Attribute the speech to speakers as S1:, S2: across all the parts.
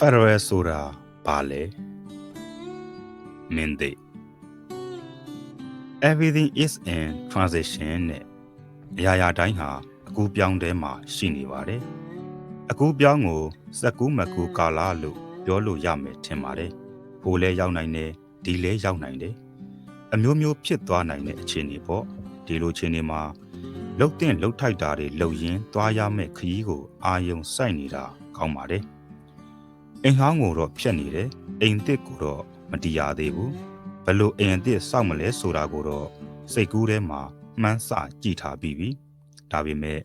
S1: Federal ဆိုတာဘာလဲမင်းသိ Everything is in transition နဲ့အရာရာတိုင်းဟာအကူပြောင်းတဲမှာရှိနေပါတယ်အကူပြောင်းကိုစက်ကူးမကူကာလာလို့ပြောလို့ရမယ်ထင်ပါတယ်ဟိုလဲရောက်နိုင်တယ်ဒီလဲရောက်နိုင်တယ်အမျိုးမျိုးဖြစ်သွားနိုင်တဲ့အခြေအနေပေါ့ဒီလိုအခြေအနေမှာလှုပ်တဲ့လှုပ်ထိုက်တာတွေလှုပ်ရင်းသွားရမယ့်ခရီးကိုအာယုံစိုက်နေတာကောင်းပါတယ် အိမ်ဟောင်းကိုတော့ဖြတ်နေတယ်အိမ်တစ်ကိုတော့မတီးရသေးဘူးဘယ်လို့အိမ်အတစ်စောက်မလဲဆိုတာကိုတော့စိတ်ကူးထဲမှာမှန်းဆကြည့်ထားပြီးပြီဒါပေမဲ့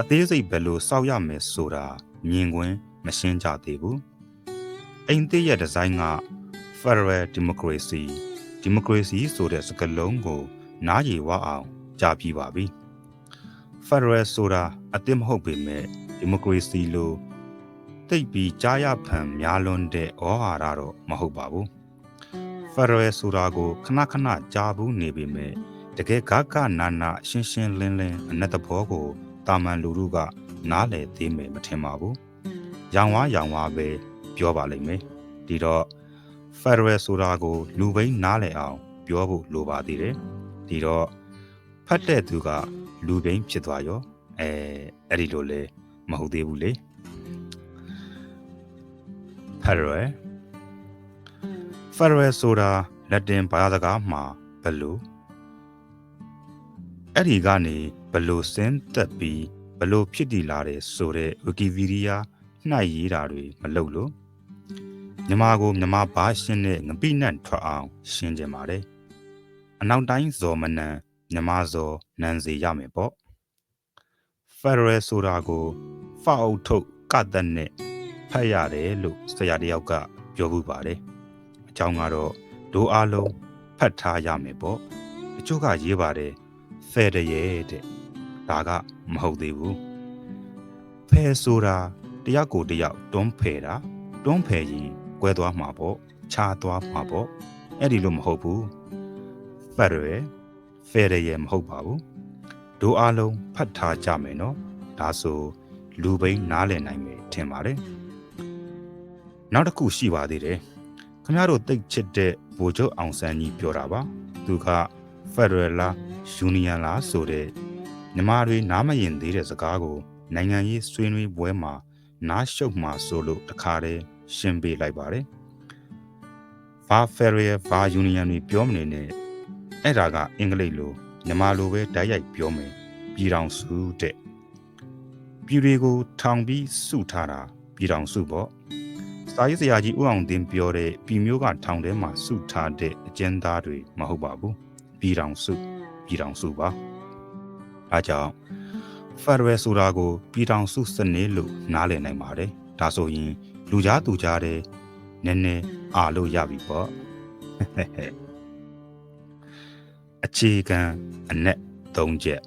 S1: အသေးစိတ်ဘယ်လို့စောက်ရမယ်ဆိုတာမြင်ကွင်းမရှင်းကြသေးဘူးအိမ်တစ်ရဲ့ဒီဇိုင်းက Federal Democracy Democracy ဆိုတဲ့စကားလုံးကို နားရည်ဝအောင်ကြားပြီးပါပြီ Federal ဆိုတာအစ်စ်မဟုတ်ပေမဲ့ Democracy လို့ တိတ်ပြီးကြားရဖန်များလွန်းတဲ့ဩဟာရတော့မဟုတ်ပါဘူး Federal ဆိုတာကိုခဏခဏကြားဘူးနေပေမဲ့တကယ်ဂကနာနာရှင်းရှင်းလင်းလင်းအနက်တဘောကိုတာမန်လူလူကနားလည်သေးမယ်မထင်ပါဘူးရောင်ဝါရောင်ဝါပဲပြောပါလိမ့်မယ်ဒီတော့ Federal ဆိုတာကို လူဘိန်းနားလည်အောင်ပြောဖို့လိုပါသေးတယ်ဒီတော့ဖတ်တဲ့သူကလူဘိန်းဖြစ်သွားရောအဲအဲ့ဒီလိုလဲမဟုတ်သေးဘူးလေ Federal Federal ဆိုတာလက်တင်ဘာသာစကားမှာဘယ်လိုအဲ့ဒီကနေဘယ်လိုစင်းသက်ပြီးဘယ်လိုဖြစ်တည်လာတယ်ဆိုတဲ့ Wikipedia နှိုက်ရေးတာတွေမလုပ်လို့မြန်မာကိုမြန်မာဘာရှင်းတဲ့ငပိနတ်ထွက်အောင်ရှင်းကြပါတယ်အနောက်တိုင်းဇော်မနန်မြန်မာဇော်နန်စီရမယ်ပေါ့ Federal ဆိုတာကိုဖောက်အုပ်ထုတ်ကတ်တဲ့နဲ့ ဖတ်ရတယ်လို့ဆရာတယောက်ကပြောမှုပါတယ်အကြောင်းကတော့ဒိုးအားလုံးဖတ်ထားရမယ်ပေါ့တချို့ကရေးပါတယ်ဖဲတရဲ့တဲ့ဒါကမဟုတ်သေးဘူးဖဲဆိုတာတယောက်ကိုတယောက်တွန်းဖယ်တာတွန်းဖယ်ရင်ကွဲသွားမှာပေါ့ခြားသွားမှာပေါ့အဲ့ဒီလိုမဟုတ်ဘူးဖက်ရယ်ဖဲရယ်မဟုတ်ပါဘူးဒိုးအားလုံးဖတ်ထားကြမယ်နော်ဒါဆိုလူဘိန်းနားလည်နိုင်မယ်ထင်ပါတယ် နောက်တစ်ခုရှိပါသေးတယ်ခင်ဗျားတို့တိတ်ချစ်တဲ့ဗိုလ်ချုပ်အောင်ဆန်းကြီးပြောတာပါသူက Federal လား Union လားဆိုတဲ့ညီမတွေနားမရင်သေးတဲ့စကားကို နိုင်ငံရေးဆွေးနွေးပွဲမှာနားရှုပ်မှဆိုလို့တခါတည်းရှင်းပေးလိုက်ပါတယ်။ဘာ Federal ဘာ Union တွေပြောမနေနဲ့အဲ့ဒါကအင်္ဂလိပ်လိုညီမလိုပဲတိုက်ရိုက်ပြောမယ်ပြည်တော်စုတဲ့ပြည်တွေကိုထောင်ပြီးစုထားတာပြည်တော်စုပေါ့ စာရေးဆရာကြီးဦးအောင်တင်ပြောတဲ့ပြည်မျိုးကထောင်ထဲမှာစုထားတဲ့အကျဉ်းသားတွေမဟုတ်ပါဘူးပြည်တော်စုပြည်တော်စုပါအားကြောင့် Federal ဆိုတာကိုပြည်တော်စုစနစ်လို့နားလည်နိုင်ပါတယ်ဒါဆိုရင်လူကြားသူကြားတဲ့နည်းနည်းအားလို့ရပြီပေါ့အခြေခံအနက်၃ချက်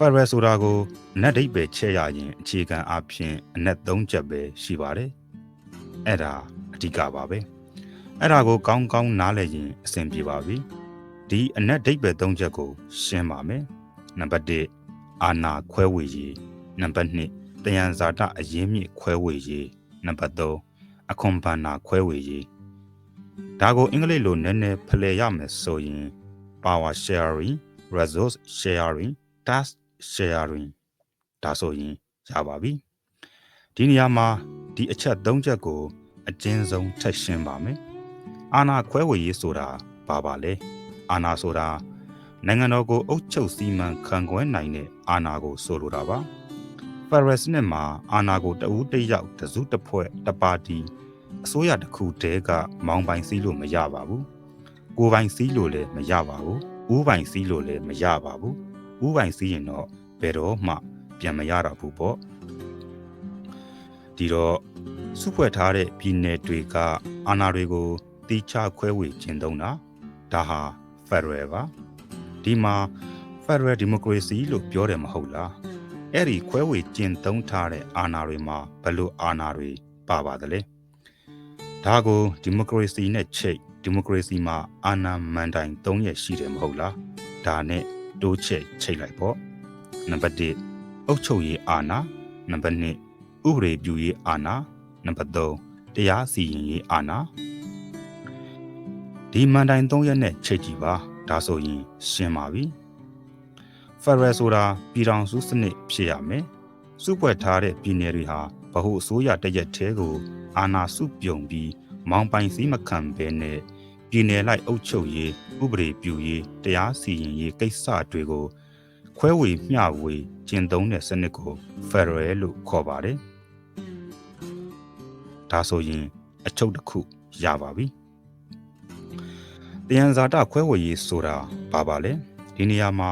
S1: Federal ဆိုတာကိုနက်ဒိတ်ပဲချဲ့ရရင်အခြေခံအဖြစ်အနက်၃ချက်ပဲရှိပါတယ်အဲ့ဒါအဓိကပါပဲအဲ့ဒါကိုကောင်းကောင်းနားလည်ရင်အဆင်ပြေပါပြီဒီအနက်ဒိတ်ပဲ၃ချက်ကိုရှင်းပါမယ်နံပါတ်1အာနာခွဲဝေရေးနံပါတ်2တယံဇာတအရင်းမြစ်ခွဲဝေရေးနံပါတ်3အခွန်ပန္နာခွဲဝေရေးဒါကိုအင်္ဂလိပ်လိုနည်းနည်းဖလှယ်ရမယ်ဆိုရင် power sharing resource sharing task sharing ဒါဆိုရင်ရပါပြီဒီနေရာမှာဒီအချက်၃ချက်ကို အကျဉ်းဆုံးထပ်ရှင်းပါမယ်အာနာခွဲဝေရေးဆိုတာဘာပါလဲအာနာဆိုတာနိုင်ငံတော်ကိုအုပ်ချုပ်စီမံခန့်ခွဲနိုင်တဲ့အာဏာကိုဆိုလိုတာပါဖက်ဒရယ်စနစ်မှာအာဏာကိုတဦးတစ်ယောက်တစုတစ်ဖွဲ့တစ်ပါတီအစိုးရတစ်ခုတည်းကမောင်းပိုင်စည်းလို့မရပါဘူးကိုယ်ပိုင်စည်းလို့လည်းမရပါဘူးဦးပိုင်စည်းလို့လည်းမရပါဘူး ဦးပိုင်စည်းရင်တော့ဘယ်တော့မှပြန်မရတော့ဘူးပေါ့ဒီတော့စုဖွဲ့ထားတဲ့ပြည်နယ်တွေကအာဏာတွေကိုတီးခြားခွဲဝေခြင်းသုံးတာဒါဟာဖက်ဒရယ်ပါဒီမှာ Federal Democracy လို့ပြောတယ်မဟုတ်လားအဲ့ဒီခွဲဝေကျင့်သုံးထားတဲ့အာဏာတွေမှာဘယ်လိုအာဏာတွေပါပါသလဲဒါကို Democracy နဲ့ချိတ် Democracy မှာအာဏာမန်တိုင်၃ရက်ရှိတယ်မဟုတ်လားဒါနဲ့ တိုးချိတ်ချိတ်လိုက်ပေါ့နံပါတ်1အုပ်ချုပ်ရေးအာဏာနံပါတ်2ဥပဒေပြုရေးအာဏာနံပါတ်3တရားစီရင်ရေးအာဏာဒီမန်တိုင်3ရက်နဲ့ချိန်ကြည့်ပါဒါဆိုရင်ရှင်းပါပြီဖက်ဒရယ်ဆိုတာပြည်ထောင်စုစနစ်ဖြစ်ရမယ်စုဖွဲ့ထားတဲ့ပြည်နယ်တွေဟာဗဟုအစိုးရတရက်သေးကို အာဏာစုပြုံပြီးမောင်ပိုင်စည်းမခံဘဲနဲ့ ပြည်နယ်လိုက်အုပ်ချုပ်ရေးဥပဒေပြုရေးတရားစီရင်ရေးကိစ္စတွေကိုခွဲဝေမျှဝေကျင့်သုံးတဲ့စနစ်ကို Federal လို့ခေါ်ပါတယ်။ဒါဆိုရင် အချုပ်တစ်ခုရပါပြီ။တယံဇာတခွဲဝေရေးဆိုတာဘာပါလဲ။ဒီနေရာမှာ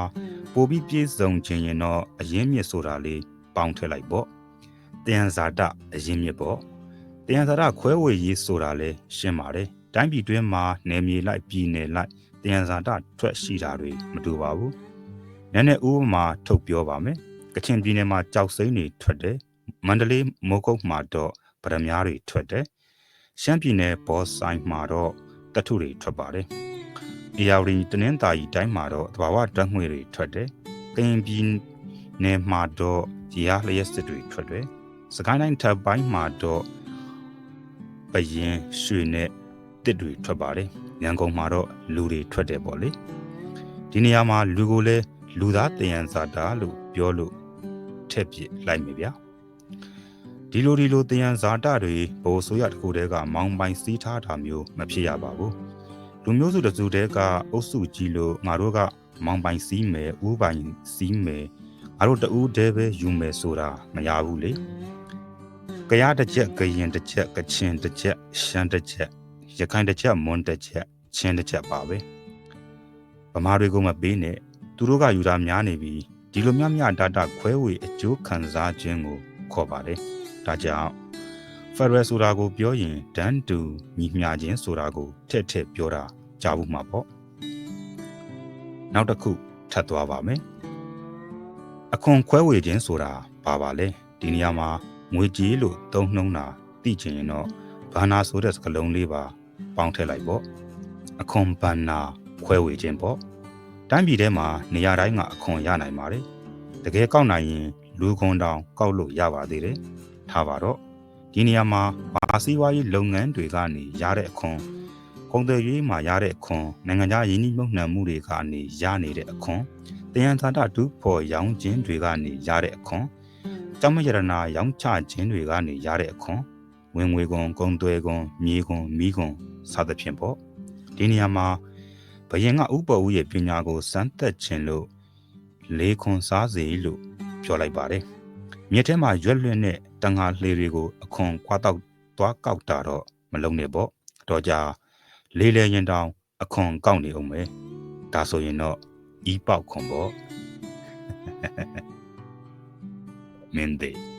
S1: ပိုပြီးပြည့်စုံခြင်းရင်တော့အရင်မြစ်ဆိုတာလေးပေါင်းထည့်လိုက်ပေါ့။တယံဇာတအရင်မြစ်ပေါ့။တယံဇာတခွဲဝေရေးဆိုတာလဲရှင်းပါတယ်။ တိုင်းပြည်တွင်းမှာနယ်မြေလိုက်ပြည်နယ်လိုက်တယံဇာတထွက်ရှိတာတွေမတူပါဘူး။နည်းနည်းဥပမာထုတ်ပြောပါမယ်။ကချင်ပြည်နယ်မှာကြောက်စိမ့်တွေထွက်တယ်။မန္တလေးမိုးကုတ်မှာတော့ဗရမ ्या တွေထွက်တယ်။ရှမ်းပြည်နယ်ဘောဆိုင်မှာတော့တထုတွေထွက်ပါတယ်။အေယာဝတီတနင်္သာရီတိုင်းမှာတော့သဘာဝဓာတ်ငွေတွေထွက်တယ်။ကရင်ပြည်နယ်မှာတော့ရေအားလျှက်စစ်တွေထွက်တယ်။စကိုင်းတိုင်းထပ်ပိုင်းမှာတော့ပရင်ရွှေနဲ့ တစ်တွေထွက်ပါတယ်။ရန်ကုန်မှာတော့လူတွေထွက်တယ်ပေါ့လေ။ဒီနေရာမှာလူကိုလည်းလူသားတယံဇာတာလို့ပြောလို့ထက်ပြစ်လိုက်မယ်ဗျာ။ဒီလိုဒီလိုတယံဇာတာတွေဘိုးဆိုရတခုတည်းကမောင်းပိုင်စီးထားတာမျိုးမဖြစ်ရပါဘူး။လူမျိုးစုတစုတည်းကအုပ်စုကြီးလို့ငါတို့ကမောင်းပိုင်စီးမယ်ဥပိုင်စီးမယ်ငါတို့တူးတည်းပဲယူမယ်ဆိုတာမရဘူးလေ။ကြရတစ်ချက်ကရင်တစ်ချက်ကချင်တစ်ချက်ရှမ်းတစ်ချက် ရခိုင်တစ်ချက်မွန်တစ်ချက်ချင်းတစ်ချက်ပါပဲဗမာတွေကိုမပေးနဲ့သူတို့ကယူတာများနေပြီဒီလိုများများတာတာခွဲဝေအကျိုးခံစားခြင်းကိုခေါ်ပါတယ်ဒါကြောင့်ဖက်ဒရယ်ဆိုတာကိုပြောရင်ဒန်တူညီမျှခြင်းဆိုတာကိုထက်ထက်ပြောတာကြားဘူးမှာပေါ့နောက်တစ်ခုထပ်သွားပါမယ်အခွန်ခွဲဝေခြင်းဆိုတာဘာပါလဲဒီနေရာမှာငွေကြေးလို့သုံးနှုံးတာသိချင်ရင်တော့ဘာနာဆိုတဲ့စကားလုံးလေးပါ ပေါင်းထည့်လိုက်ပေါ့အခွန်ပန်နာခွဲဝေခြင်းပေါ့တိုင်းပြည်ထဲမှာနေရာတိုင်းကအခွန်ရနိုင်ပါတယ်တကယ်ကောက်နိုင်ရင်လူခွန်တောင်ကောက်လို့ရပါသေးတယ်ထားပါတော့ဒီနေရာမှာဘာစည်းဝါးရေးလုပ်ငန်းတွေကနေရတဲ့အခွန်ကုန်သွယ်ရေးမှာရတဲ့အခွန်နိုင်ငံခြားယင်းနှိမ့်မှုန်မှုတွေကနေရနေတဲ့အခွန်တယံဇာတဒုဖို့ရောင်းခြင်းတွေကနေရတဲ့အခွန်ကျောင်းမရဏရောင်းချခြင်းတွေကနေရတဲ့အခွန် ဝင်ငွေကွန်ကုံသွဲကွန်မြေကွန်မီးကွန်စသဖြင့်ပေါ့ဒီနေရာမှာဘယင်ကဥပ္ပဝုရဲ့ပညာကိုစမ်းသက်ခြင်းလို့လေးခွန်စားစေလို့ပြောလိုက်ပါတယ်မြစ်ထဲမှာရွက်လွင့်တဲ့တန်ငါလှေတွေကိုအခွန်ကွာတော့သွားကောက်တာတော့မလုံးနဲ့ပေါ့တော့ကြလေးလဲရင်တောင်အခွန်ကောက်နေအောင်ပဲဒါဆိုရင်တော့ဤပေါက်ခွန်ပေါ့မင်းသေး